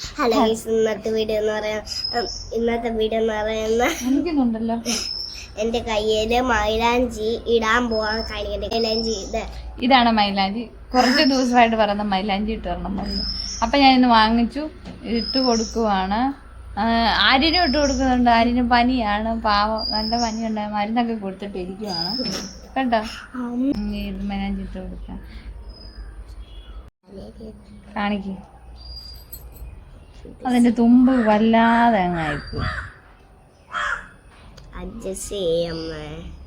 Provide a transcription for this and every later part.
Hello ഇന്നത്തെ video എന്ന് പറയാം ഇന്നത്തെ വീഡിയോ എന്ന് പറയുന്ന എന്റെ കയ്യിൽ മൈലാഞ്ചി ഇടാൻ പോവാൻ കാണിക്കട്ടെ. മൈലാഞ്ചി ഇത്. ഇതാണ് മൈലാഞ്ചി. കുറച്ച് ദിവസമായിട്ട് പറയുന്ന മൈലാഞ്ചി ഇട്ട് തരണം പറഞ്ഞു. അപ്പൊ ഞാൻ ഇന്ന് വാങ്ങിച്ചു ഇട്ട് കൊടുക്കുവാണ്. ആരിനും ആര്യനും ഇട്ട് കൊടുക്കുന്നുണ്ട്. ആര്യനും പനിയാണ്. പാവം നല്ല പനിയുണ്ട്. മരുന്നൊക്കെ കൊടുത്തിട്ട് ഇരിക്കുവാണ്. കേട്ടോ? മൈലാഞ്ചി ഇട്ട് കൊടുക്കാം. കാണിക്ക്. അതിന്റെ തുമ്പ് വല്ലാതെ അങ്ങായിപ്പോയി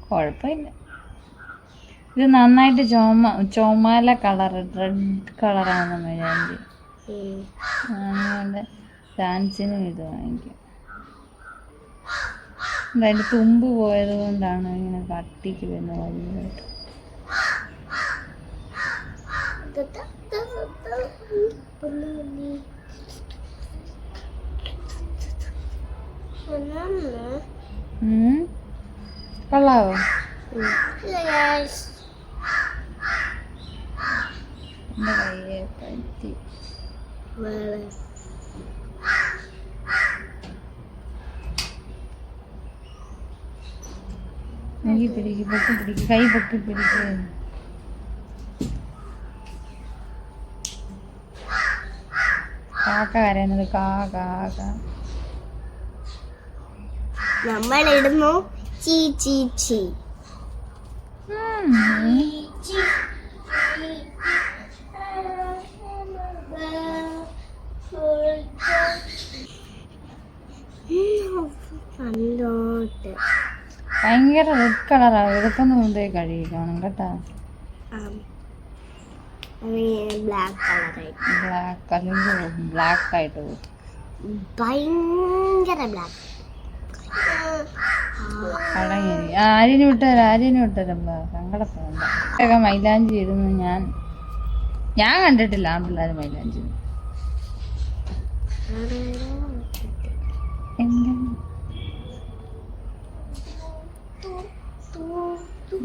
കുഴപ്പമില്ല ഇത് നന്നായിട്ട് ചോമ ചോമാല കളർ റെഡ് കളറാണ് ഉം. അതുകൊണ്ട് ഡാൻസിനും ഇത് വാങ്ങിക്കും അതിന്റെ തുമ്പ് പോയത് കൊണ്ടാണ് ഇങ്ങനെ കട്ടിക്ക് വരുന്നത് വലിയതായിട്ട് ഉം. കൊള്ളാവോ? എന്റെ കയ്യെ പറ്റി എനിക്ക് പിടിക്ക് പൊട്ടി പിടിക്ക് കൈ പൊട്ടി പിടിക്ക്. കാക്ക കരയുന്നത് കാ കാ. നമ്മൾ ഇടുന്നു ചീ ചീ. ചീ ഭയങ്കര റെഡ് കളറാണ് എടുക്കുന്ന മുമ്പേ കഴുകിക്കണം കേട്ടോ. ബ്ലാക്ക് ബ്ലാക്ക് ആയിട്ട് ഭയങ്കര ബ്ലാക്ക് അടങ്ങി ആര്യന് വിട്ടുതരാം ആര്യന് വിട്ടുതരാം സങ്കടപ്പെടണ്ട മൈലാഞ്ചി ഇടുന്നു. ഞാൻ ഞാൻ കണ്ടിട്ടില്ല ആ പിള്ളേർ മൈലാഞ്ചി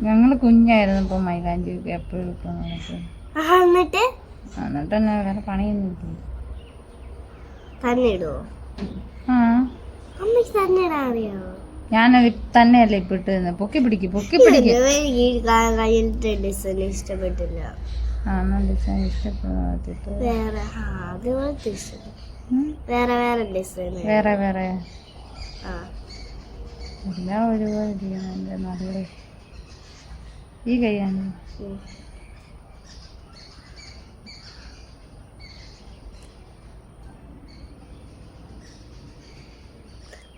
ഞങ്ങൾ കുഞ്ഞായിരുന്നു ഇപ്പൊ മൈലാഞ്ചി എപ്പോഴും ഇപ്പൊ എന്നിട്ട്? എന്നിട്ട് തന്നെ വേറെ പണിയൊന്നും തന്നെ ആ. ഞാനത് തന്നെയല്ലേ ഇപ്പൊ ഇട്ട് തന്നെ പൊക്കി പിടിക്ക്. പൊക്കി പിടിക്ക് ഡിസൈൻ ഇഷ്ടപ്പെട്ടില്ല. ആണോ ഡിസൈൻ ഇഷ്ടപ്പെടാത്തിട്ട് വേറെ അതുപോലത്തെ വേറെ വേറെ ഡിസൈൻ. വേറെ വേറെ. എല്ലാം ഒരുപോലെ നല്ല ഈ കൈയാണ്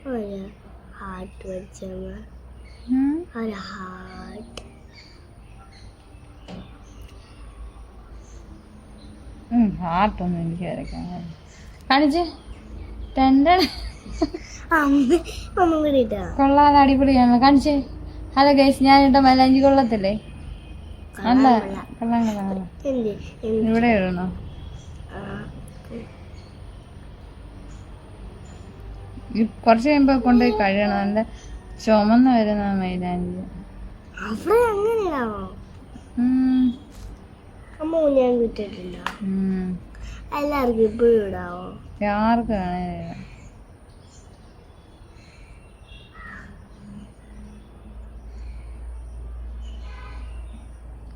ഒരു ഹാർട്ട് വരച്ചമ്മ. ഒരു ഹാർട്ട് ഹാർട്ടൊന്നും എനിക്ക് വരയ്ക്കാൻ. കാണിച്ച്? ടെൻഡൻ കൊള്ളാതെ അടിപൊളിയാണ് കാണിച്ചേ? ഹലോ ഗൈസ് ഞാൻ ഇട്ട മൈലാഞ്ചി കൊള്ളത്തില്ലേ? അല്ല കൊള്ളാം. കൊള്ളാം ഇവിടെ ഇടണോ ആ ഈ കുറച്ച് കഴിയുമ്പോ കൊണ്ടുപോയി കഴുകണം. നല്ല ചുമന്ന് വരുന്ന മൈലാഞ്ചി ഞാൻ കിട്ടിട്ടില്ല ഉം. എല്ലാവർക്കും ഇപ്പോഴും ഇടാവോ? ആർക്ക് വേണേ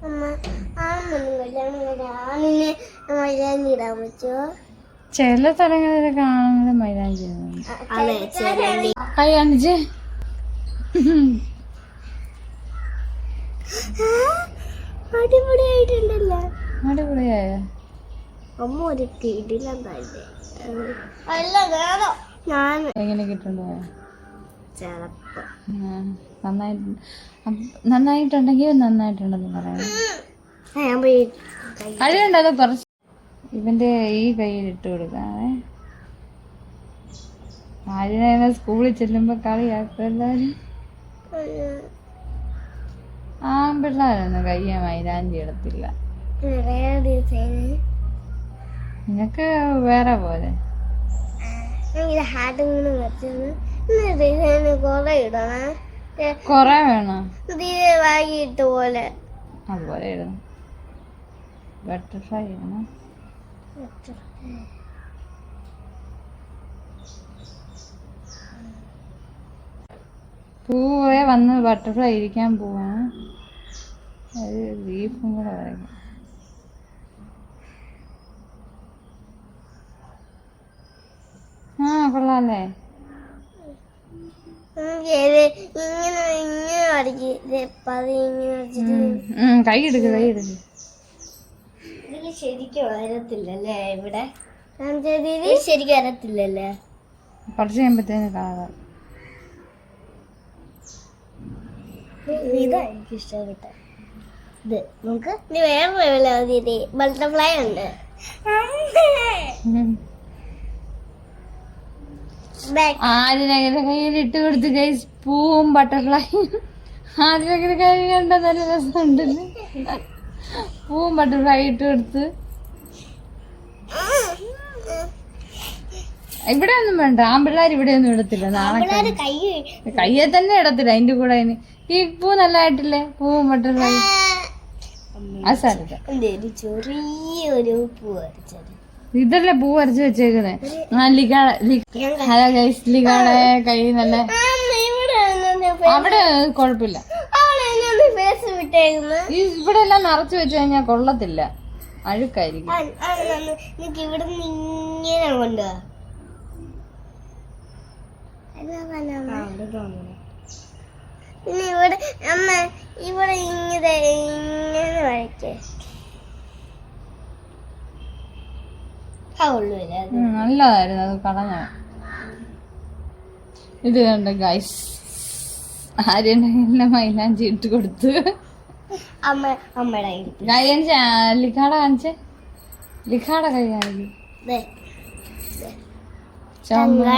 അമ്മ പറ്റുമോ? ചില സ്ഥലങ്ങളിൽ കാണുന്നത് മൈലാഞ്ചി അടിപൊളിയായിട്ടുണ്ടല്ലോ? അടിപൊളിയായ? അമ്മ ഒരു ഞാൻ എങ്ങനെ കിട്ടുണ്ടോ ചെലപ്പോ. അപ്പ- നന്നായിട്ടുണ്ടെങ്കിൽ നന്നായിട്ടുണ്ടെന്ന് പറയാം. കഴിവുണ്ടത് കുറച്ച് ഇവന്റെ ഈ കയ്യിൽ ഇട്ട് കൊടുക്കാവേ. ആര്യനെ സ്കൂളിൽ ചെല്ലുമ്പോ കളിയാക്കും എല്ലാരും. ആൺപിള്ളേരൊന്നും കയ്യ മൈലാഞ്ചി ഇടത്തില്ല. നിനക്ക് വേറെ പോലെ. കുറെ വേണോ? വാങ്ങിയിട്ട് പോലെ. അതുപോലെ ഇടണം ബട്ടർഫ്ലൈ ഇടണം. പൂവേ വന്ന് ബട്ടർഫ്ലൈ ഇരിക്കാൻ പോവാണ് അത് ബീഫും കൂടെ വരയ്ക്കും. ആ കൊള്ളാല്ലേ? കൈ എടുക്ക് കൈ എടുക്ക്. ശരിക്കും വരത്തില്ലല്ലേ ഇവിടെ? ഇത് ശരിക്കും വരത്തില്ലല്ലേ? കുറച്ച് കഴിയുമ്പത്തേന് കാണാം. ഇതാ എനിക്ക് ഇഷ്ടപ്പെട്ട ഇത് നമുക്ക് ഇനി വേറെ ബട്ടർഫ്ലൈ ഉണ്ട്. ആദ്യനഗര കയ്യിൽ ഇട്ട് കൊടുത്ത് ഗൈസ് പൂവും ബട്ടർഫ്ലൈ ആദ്യനഗര കയ്യിൽ കണ്ട നല്ല രസമുണ്ടല്ലേ? പൂവും ബട്ടർഫ്ലൈ ഇട്ട് കൊടുത്ത് ഇവിടെ ഒന്നും വേണ്ട. ആമ്പിള്ളേർ ഇവിടെ ഒന്നും ഇടത്തില്ല. നാളെ കയ്യെ തന്നെ ഇടത്തില്ല. അതിന്റെ കൂടെ അതിന് ഈ പൂ നല്ലതായിട്ടില്ലേ പൂവും ബട്ടർഫ്ലൈ ചെറിയൊരു പൂ വരച്ചത്. ഇതല്ലേ പൂ വരച്ച് വെച്ചേക്കുന്നേ? ലിഗാളെ ലിഗ ഹലോ ഗൈസ് ലിഗാടെ കൈ നല്ല അവിടെ കുഴപ്പമില്ല. ഇവിടെ എല്ലാം നിറച്ചു വെച്ച് കഴിഞ്ഞാൽ കൊള്ളത്തില്ല. അഴുക്കായിരിക്കും. നിനക്ക് ഇവിടെ നിന്ന് ഇങ്ങനെ കൊണ്ടുപോവാ പിന്നെ ഇവിടെ അമ്മ ഇവിടെ ഇങ്ങനെ ഇങ്ങനെ വരച്ചേ ആ ഉള്ളൂല്ലേ അത്? ഉം, നല്ലതായിരുന്നു. അത് കളഞ്ഞ ഇത് കണ്ട ഗൈസ് ആര്യന്റെ മൈലാഞ്ചി ഇട്ട് കൊടുത്ത്. അമ്മയുടെ കയ്യിൽ കൈ കാണിച്ച ലിഖാട കാണിച്ചേ. ലിഖാട കൈ കാണിക്കും. ദേ, ചുമ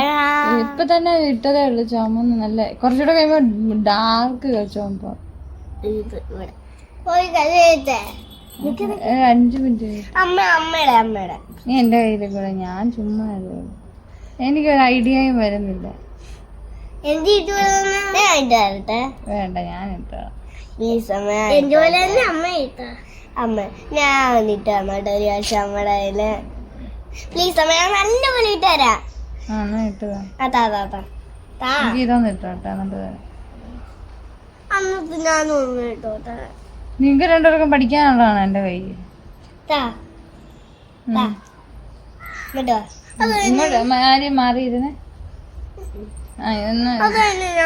ഇപ്പൊ തന്നെ ഇട്ടതേ ഉള്ളു ചുമന്ന് നല്ല. കുറച്ചുകൂടെ കഴിയുമ്പോ ഡാർക്ക് ചുമപ്പോ. അഞ്ചു മിനിറ്റ്. നീ എന്റെ കയ്യിലെ കൂടെ ഞാൻ ചുമ്മാ എനിക്ക് ഒരു എനിക്കൊരു ഐഡിയയും വരുന്നില്ല. വേണ്ട ഞാൻ ഇട്ടോളാം പ്ലീസ് അമ്മ എന്റെ പോലെ തന്നെ അമ്മ അമ്മ ഞാൻ വന്നിട്ട് അമ്മയുടെ ഒരു വർഷം അമ്മയുടെ കയ്യിൽ. പ്ലീസ് അമ്മ ഞാൻ നല്ലപോലെ ഇട്ട് തരാം. ആ എന്നാ ഇട്ടതാ ആ താ താ താ. താ. എനിക്ക് ഇതൊന്നും ഇട്ടോട്ടെ എന്നിട്ട് തരാം. അന്നത്തെ ഞാൻ ഒന്ന് ഇട്ടോട്ടെ നിങ്ങക്ക് രണ്ടുപേർക്കും പഠിക്കാനുള്ളതാണ് എന്റെ കൈ. താ. താ. കേട്ടോ ഇങ്ങോട്ട് മ- ആരെയും മാറിയിരുന്നേ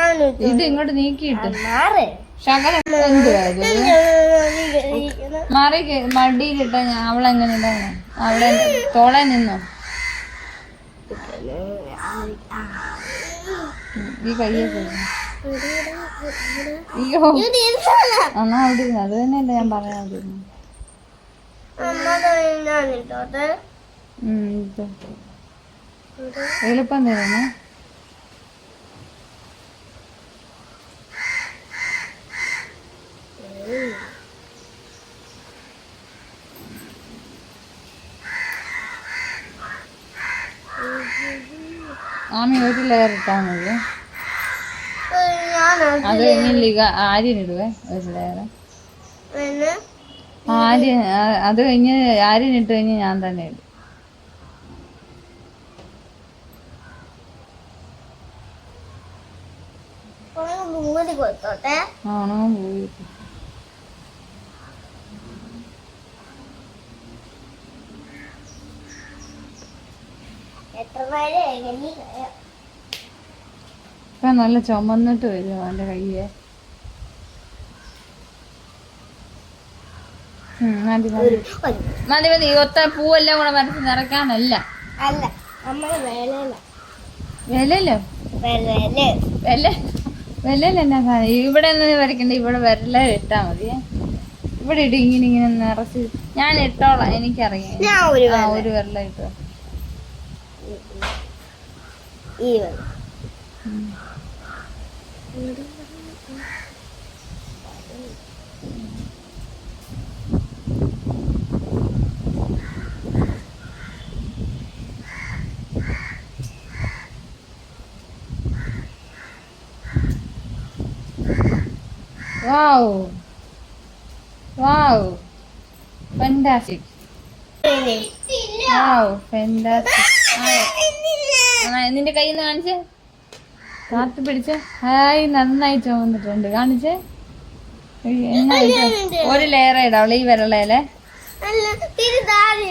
അത്. ഇത് ഇങ്ങോട്ട് നീക്കിയിട്ട്. ശകലം? മാറി മടിയിലിട്ട ഞാൻ അവളെങ്ങനെ ഇടാനാ അവളെ തോളെ നിന്നോ ഈ കയ്യൊക്കെ അയ്യോ. എന്നാ അവിടെ അത് തന്നെയല്ലേ ഞാൻ ഇത്. എളുപ്പം തരുന്നേ ആമി ഒരു ലെയർ ഇട്ടാ മതി. അത് കഴിഞ്ഞില്ല ആര്യനിടുവേ ഒരു ലെയർ ആര്യ അത് കഴിഞ്ഞ് ആര്യനിട്ട് കഴിഞ്ഞ് ഞാൻ തന്നെ ഇടും. ആണോ? പോയി ഇപ്പൊ നല്ല ചുമന്നിട്ട് വരും അവന്റെ കയ്യെ. മതി മതി മതി മതി ഒത്ത പൂവെല്ലാം കൂടെ മരത്തിൽ നിറയ്ക്കാനല്ല. വിലല്ലോ വില ഇവിടെ നിന്ന് വരയ്ക്കണ്ട ഇവിടെ വിരല ഇട്ടാ മതി. ഇവിടെ ഇട്ട് ഇങ്ങനെ ഇങ്ങനെ നിറച്ച്. ഞാൻ ഇട്ടോളാം എനിക്കറിയാം. ഒരു വിരല ഇട്ടോ. ഈ വേല വാവ് വാവ് ഫെന്റാസ്റ്റിക് വാവ് ഫെന്റാസ്റ്റിക് നിന്റെ കയ്യിൽ നിന്ന് കാണിച്ചേ. കാത്തു പിടിച്ച്. ഹായ് നന്നായി ചുമന്നിട്ടുണ്ട് കാണിച്ചേ? ഒരു ലെയർ ഇടാവളെ ഈ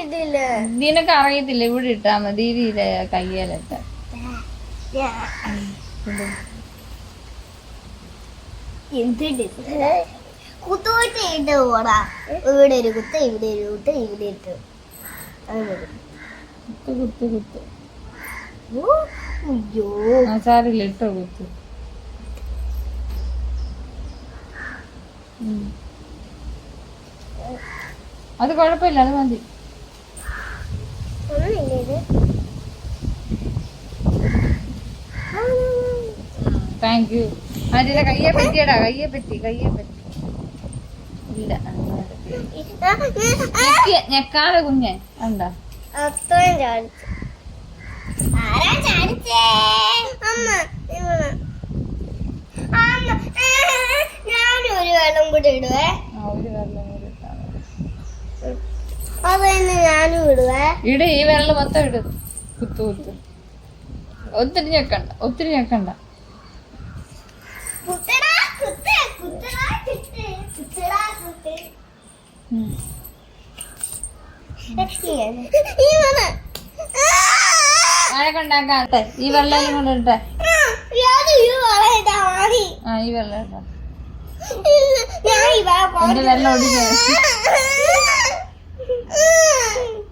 ഇടില്ല? നിനക്ക് അറിയത്തില്ല ഇവിടെ ഇട്ടാ മതി. ഈ കയ്യേലിട്ട എന്ത് കുത്തുപോയിട്ട് ഇട്ട് പോടാ. ഇവിടെ ഒരു കുത്ത് ഇവിടെ ഒരു കുത്ത് ഇവിടെ ഇട്ട്. കുത്ത് കുത്ത് കുത്ത്. സാരില്ല ഇട്ടോ കൊത്തു. അത് കൊഴപ്പില്ല അത് മതി. താങ്ക് യു അതിന്റെ കയ്യെ പറ്റിയടാ കയ്യെ പറ്റി കയ്യെ പറ്റി. ഇല്ല ഞെക്കാതെ കുഞ്ഞെ. എന്താ അത്രയും ചാടിച്ചു ആരാ ചാടിച്ചേ? അമ്മ ഇവൾ. അമ്മ. ഞാനും ഒരു വെള്ളം കൂടി ഇടുവേ. ആ ഒരു വെള്ളം കൂടി ഇട്ടാ മതി. അത് തന്നെ ഞാനും ഇടുവേ. ഇട് ഈ വിരൽ മൊത്തം ഇട്. കുത്തു കുത്ത്. ഒത്തിരി ഞെക്കണ്ട ഒത്തിരി ഞെക്കണ്ട. ഈ കുത്ത് വഴക്ക് ഉണ്ടാക്കാട്ടെ ഈ വെള്ളം കൊണ്ട് ഇട്ടെ ആ ഈ വെള്ളം ഇട്ടോ എന്റെ വെള്ളം ഒടിഞ്ഞു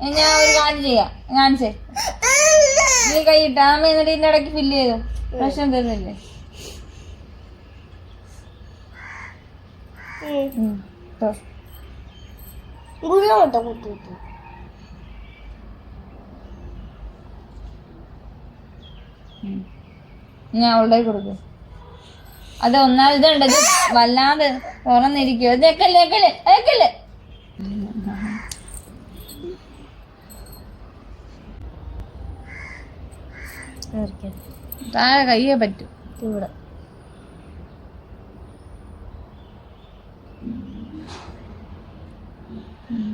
ഞാൻ ഒരു കാര്യം ചെയ്യാം. കാണിച്ചേ. നീ കൈ ഇട്ട അമ്മ എന്നിട്ട് ഇതിന്റെ ഇടയ്ക്ക് ഫില്ല് ചെയ്തു? പ്രശ്നം തരുന്നില്ലേ ഉം. ഇട്ടോ. ഗുണോട്ടോ കുത്തു കുത്തു ഉം. ഞാൻ അവളുടെ കൊടുക്കും. അത് ഒന്നാമത് ഇതുണ്ട്. ഇത് വല്ലാതെ തുറന്നിരിക്കും ഇതേക്കല്ലേ ഏക്കല്ലേ ഏക്കല്ലേ താഴെ കയ്യേ പറ്റും. ഇവിടെ. ഉം.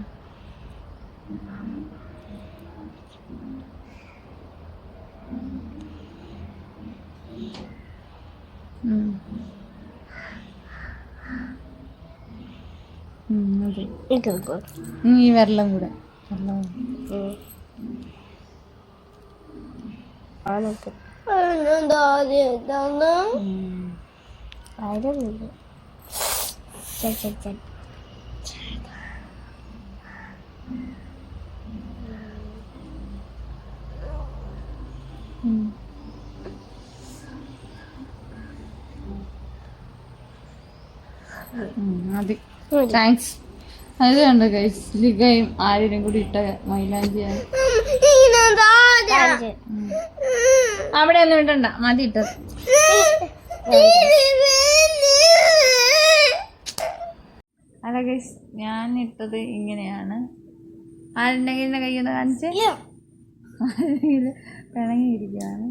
ഉം, മതി. ഇട്ടോ ഇനി ഈ വെള്ളം അത് കണ്ടോ ഗൈസ് ലിഗയും ആര്യനും കൂടി ഇട്ട മൈലാഞ്ചിയാണ്. അവിടെ ഒന്നും ഇട്ടണ്ട മതി ഇട്ടത് അല്ല ഗൈസ് ഞാൻ ഇട്ടത് ഇങ്ങനെയാണ്. ആരുടെ കയ്യിൽ കയ്യൊന്ന് കാണിച്ചേ. കാണിച്ചു പിണങ്ങിയിരിക്കുകയാണ്.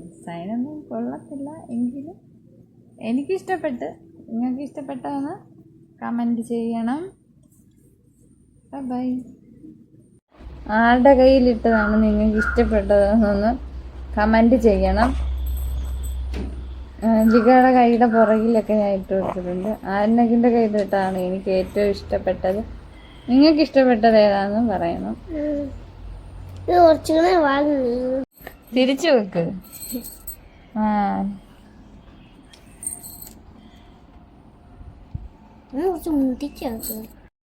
ഡിസൈനൊന്നും കൊള്ളത്തില്ല എങ്കിലും എനിക്കിഷ്ടപ്പെട്ട്. നിങ്ങൾക്ക് ഇഷ്ടപ്പെട്ടതെന്ന് കമന്റ് ചെയ്യണം. ബൈ ആരുടെ കയ്യിലിട്ടതാണ് നിങ്ങൾക്ക് ഇഷ്ടപ്പെട്ടതെന്നൊന്ന് കമന്റ് ചെയ്യണം. ജിഗയുടെ കൈയുടെ പുറകിലൊക്കെ ഞാൻ ഇട്ട് കൊടുത്തിട്ടുണ്ട്. ആരനകിന്റെ കയ്യിലിട്ടാണ് എനിക്ക് ഏറ്റവും ഇഷ്ടപ്പെട്ടത്. നിങ്ങൾക്ക് ഇഷ്ടപ്പെട്ടത് ഏതാണെന്ന് പറയണം. തിരിച്ചു വെക്ക്. ആ. കുറച്ച് മുട്ടിച്ചു